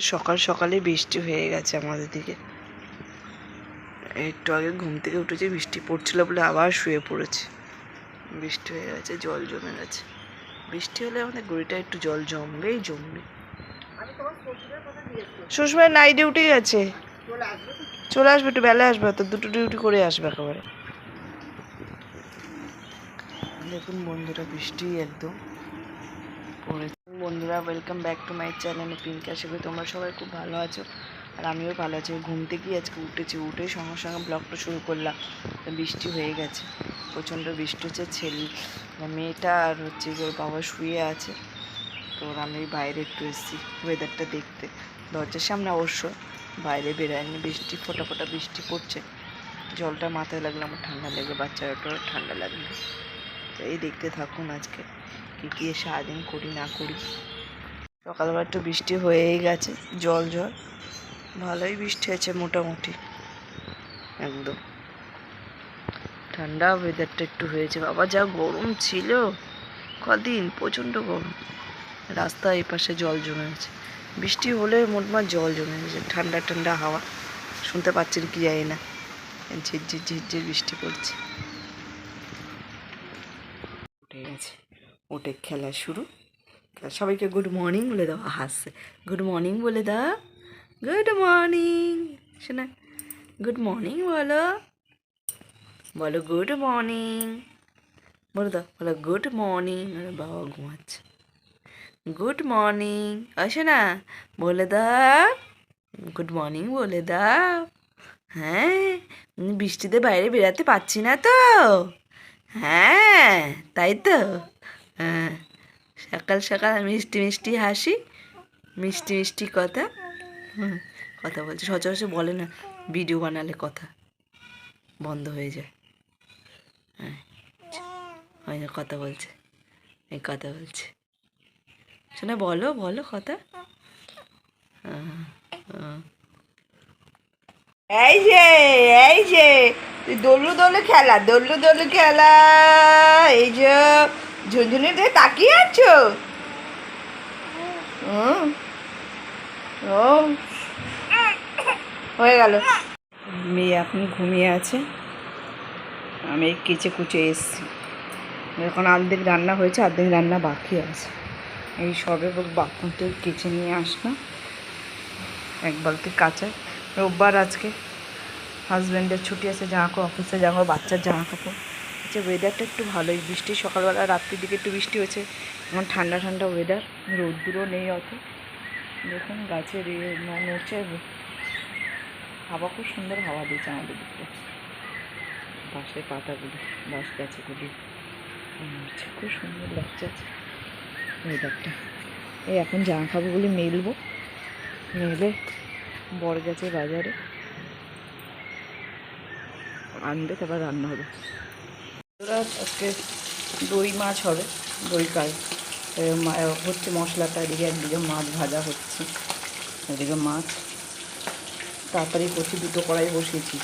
সকাল সকালে বৃষ্টি হয়ে গেছে আমাদের দিকে। একটু আগে ঘুম থেকে উঠেছি, বৃষ্টি পড়ছিল বলে আবার শুয়ে পড়েছে। বৃষ্টি হয়ে গেছে, জল জমে গেছে। বৃষ্টি হলে আমাদের গড়িটা একটু জল জমবেই জমবে। শ্বশুরবাড়ি নাইটে ডিউটি গেছে। চলে আসবে একটু বেলা আসবে, তো দুটো ডিউটি করে আসবে একেবারে। দেখুন বন্ধুরা, বৃষ্টি একদম পড়েছে বন্ধুরা welcome back to my channel pink. আশা করি তোমরা সবাই খুব ভালো আছো, আর আমিও ভালো আছি। ঘুম থেকে আজকে উঠেছি উঠে সঙ্গে সঙ্গে ব্লগটা শুরু করলাম। বৃষ্টি হয়ে গেছে, প্রচণ্ড বৃষ্টি হচ্ছে, ছেলে মেয়েটা আর হচ্ছে ওর বাবা শুয়ে আছে। তো আমি বাইরে একটু এসেছি ওয়েদারটা দেখতে। দরজার সামনে অবশ্য বাইরে বেরোয়নি, বৃষ্টি ফোটা ফোটা বৃষ্টি পড়ছে। জলটা মাথায় লাগলে, আমার ঠান্ডা লেগে, বাচ্চাটারও ঠান্ডা লাগবে তো এই দেখতে থাকুন আজকে কী কী সারাদিন করি না করি। সকালবেলা একটু বৃষ্টি হয়েই গেছে, জল জল ভালোই বৃষ্টি হয়েছে মোটামুটি, একদম। ঠান্ডা ওয়েদারটা একটু হয়েছে। বাবা, যা গরম ছিল, কদিন প্রচণ্ড গরম। রাস্তা এই পাশে জল জমে গেছে। বৃষ্টি হলে মোটমাট জল জমে গেছে, ঠান্ডা ঠান্ডা হাওয়া। শুনতে পাচ্ছেন কি জানি না, ঝিরঝির ঝিরঝির বৃষ্টি পড়ছে। উঠে গেছে। উঠে খেলা শুরু। সবাইকে গুড মর্নিং বলে দাও হাসছে গুড মর্নিং বলে দাও। গুড মর্নিং শোনা গুড মর্নিং বলো। বলো গুড মর্নিং বলে দাও, বলো গুড মর্নিং বাবা, ঘুমাচ্ছে। গুড মর্নিং আসে না বলে দাও। গুড মর্নিং বলে দাও। হ্যাঁ বৃষ্টিতে বাইরে বেরাতে পারছি না তো। হ্যাঁ তাই তো। হ্যাঁ সকাল সকাল মিষ্টি মিষ্টি হাসি মিষ্টি মিষ্টি কথা। হুম, কথা বলছে। সচরাচর বলে না ভিডিও বানালে কথা বন্ধ হয়ে যায়। হ্যাঁ হয় না কথা বলছে এই কথা বলছে। শোনা বলো বলো কথা। হ্যাঁ, হ্যাঁ। এই যে এই যে দোলু দোলু খেলা, দোলু দোলু খেলা। এই যে ঝুনঝুনি দিয়ে তাকিয়ে আছো। ও, হয়ে গেল। মেয়ে এখন ঘুমিয়ে আছে। আমি কেচে কুচে এসছি। এখন অর্ধেক রান্না হয়েছে অর্ধেক রান্না বাকি আছে। এই সবে বাথরুম থেকে কেচে নিয়ে আসলাম। এক বালতি কাঁচা। রোববার আজকে। হাজব্যান্ডের ছুটি আছে জামা কাপড় অফিসে জামা বাচ্চার জামা কাপড় আচ্ছা ওয়েদারটা একটু ভালোই বৃষ্টি সকালবেলা, রাত্রির দিকে একটু বৃষ্টি হয়েছে। এখন ঠান্ডা ঠান্ডা ওয়েদার রোদ্দুরও নেই অত। দেখুন, গাছের ইয়ে নড়ছে হাওয়া খুব সুন্দর হাওয়া দিয়েছে আমাদের দিকে। বাঁশের পাতাগুলি, বাঁশ গাছগুলি। নড়ছে খুব সুন্দর লাগছে ওয়েদারটা এই এখন জামা কাপড়গুলি মেলবো। মেলে বর গেছে বাজারে। আনবে, তারপর রান্না হবে। আজকে দই মাছ হবে, দই কাল। হচ্ছে মশলাটা, এদিকে একদিকে মাছ ভাজা হচ্ছে, এদিকে মাছ। তাড়াতাড়ি করছি দুটো কড়াই বসিয়েছি,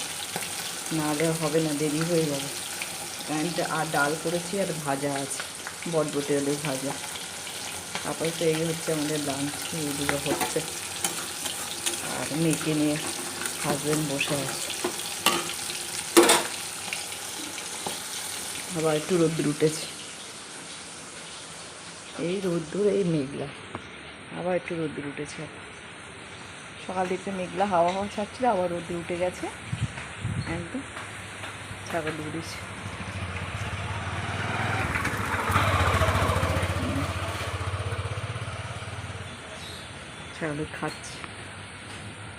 নাহলে হবে না, দেরি হয়ে যাবে। কারেন্টটা আর ডাল করেছি, আর ভাজা আছে, বটবটি আলু ভাজা। তারপরে তো এই হচ্ছে আমাদের লাঞ্চ এইদিকে হচ্ছে। আর মেয়েকে নিয়ে হাজব্যান্ড বসে আছে। আবার একটু রোদ্দুর উঠেছে। এই রোদ্দুর, এই মেঘলা। আবার একটু রোদ্দুর উঠেছে। সকাল দিকে মেঘলা হাওয়া হাওয়া ছাড়ছিল, আবার রোদ্দুর উঠে গেছে। একদম ছাগল উড়েছে। ছাগল খাচ্ছে।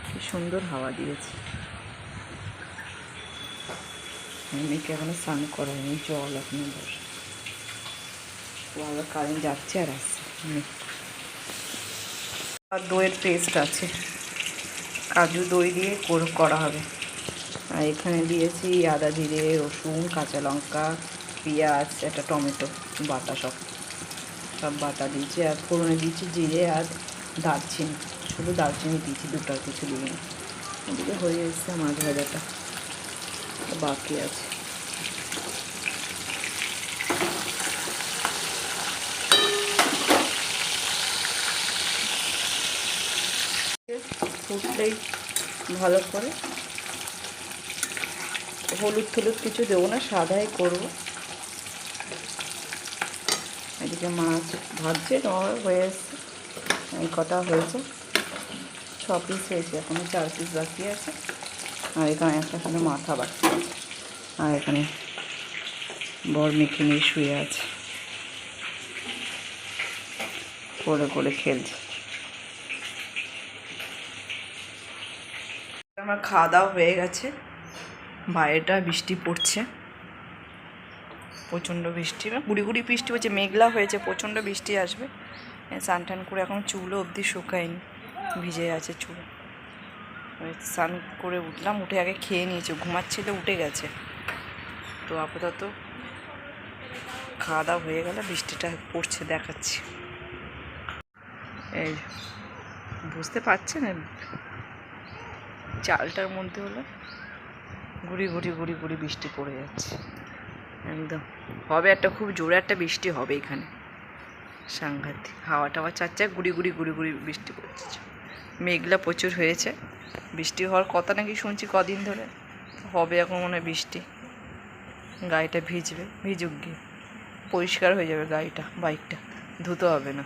কি সুন্দর হাওয়া দিয়েছে। মেয়েকে এখনও স্নান করায়নি জল এখনও বসে কারেন্ট যাচ্ছে আর আসছে। আর দইয়ের পেস্ট আছে। কাজু দই দিয়ে কর- হবে। আর এখানে দিয়েছি আদা, জিরে, রসুন, কাঁচা লঙ্কা, পেঁয়াজ, একটা টমেটো, বাটা সব। সব বাটা দিয়েছি। আর ফোড়নে দিয়েছি জিরে আর দারচিনি। শুধু দারচিনি দিয়েছি, দুটো আর কিছু দিইনি। এদিকে হয়ে এসছে মাছ ভাজাটা। বাকি আছে ফুটলেই ভালো করে। হলুদ টলুদ কিছু দেবো না, সাদাই করব। এদিকে মাছ ভাজছে তোমার হয়ে এসছে। এই কটা হয়েছে। ছ পিস হয়েছে, এখনও চার পিস বাকি আছে। আর এখানে একটা শুধু মাথা বাকি আছে আর এখানে বর মেখে নিয়ে শুয়ে আছে। করে করে খেলছে। আমার খাওয়া দাওয়া হয়ে গেছে। বাইরেটা বৃষ্টি পড়ছে। প্রচণ্ড বৃষ্টি। গুড়ি গুড়ি বৃষ্টি হচ্ছে, মেঘলা হয়েছে, প্রচণ্ড বৃষ্টি আসবে। স্নান টান করে এখন চুলও অবধি শুকায়নি, ভিজে আছে চুল। স্নান করে উঠলাম, উঠে আগে খেয়ে নিয়েছে ঘুমাচ্ছিল উঠে গেছে। তো আপাতত খাওয়া দাওয়া হয়ে গেলে, বৃষ্টিটা পড়ছে, দেখাচ্ছি। এই বুঝতে পারছেন চালটার মধ্যে হলো গুড়ি গুড়ি গুড়ি গুড়ি বৃষ্টি পড়ে যাচ্ছে। একদম। হবে একটা খুব জোরে একটা বৃষ্টি হবে এখানে। সাংঘাতিক। হাওয়া টাওয়া চাচ্ছে গুড়ি গুড়ি গুড়ি গুড়ি বৃষ্টি পড়ছে। মেঘলা প্রচুর হয়েছে। বৃষ্টি হওয়ার কথা নাকি শুনছি কদিন ধরে। হবে এখন মনে হয় বৃষ্টি। গাড়িটা ভিজবে, ভিজুক গিয়ে। পরিষ্কার হয়ে যাবে গাড়িটা, বাইকটা। ধুতে হবে না।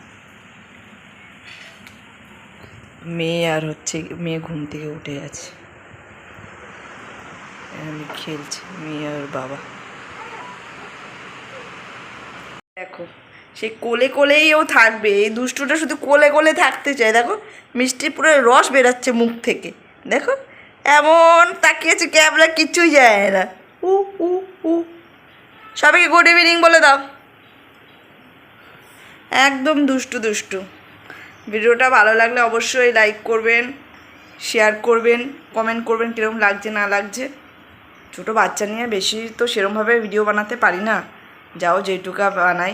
মেয়ে আর হচ্ছে, মেয়ে ঘুম থেকে উঠে গেছে। আমি খেলছে, মেয়ে আর বাবা। দেখো। সে কোলে কোলেই ও থাকবে। এই দুষ্টুটা শুধু কোলে কোলে থাকতে চায়। দেখো মিষ্টি পুরো রস বেরাচ্ছে মুখ থেকে। দেখো, এমন তাকিয়েছে ক্যামেরা কিচ্ছুই যায় না। উ উ উ। সবাইকে গুড ইভিনিং বলে দাও। একদম দুষ্টু দুষ্টু। ভিডিওটা ভালো লাগলে অবশ্যই লাইক করবেন শেয়ার করবেন কমেন্ট করবেন কীরকম লাগছে, না লাগছে। ছোটো বাচ্চা নিয়ে বেশি তো সেরমভাবে ভিডিও বানাতে পারি না। যাও যেটুকা বানাই।